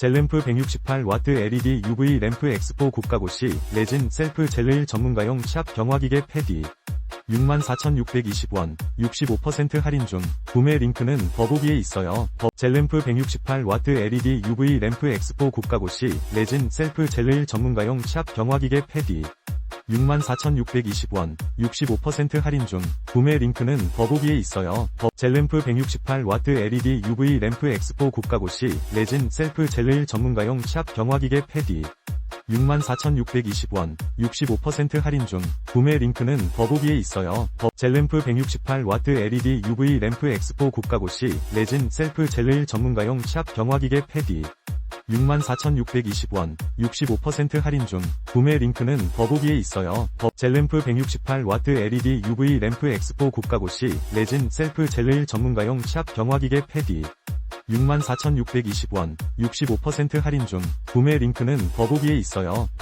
젤램프 168W LED UV 램프 엑스포 고가고 시 레진 셀프 젤레일 전문가용 샵 경화기계 패디. 64,620원 65% 할인 중. 구매 링크는 더보기에 있어요. 더 젤램프 168W LED UV 램프 엑스포 고가고 시 레진 셀프 젤레일 전문가용 샵 경화기계 패디 64,620원 65% 할인 중 구매 링크는 더보기에 있어요. 더 젤램프 168W LED UV 램프 엑스포 고가고 시 레진 셀프 젤레일 전문가용 샵 경화기계 패디 64,620원 65% 할인 중 구매 링크는 더보기에 있어요. 더 젤램프 168W LED UV 램프 엑스포 고가고 시 레진 셀프 젤레일 전문가용 샵 경화기계 패디 64,620원 65% 할인 중 구매 링크는 더보기에 있어요. 더 젤램프 168W LED UV 램프 엑스포 고가고 시 레진 셀프 젤레일 전문가용 샵 경화기계 패디 64,620원 65% 할인 중 구매 링크는 더보기에 있어요. 더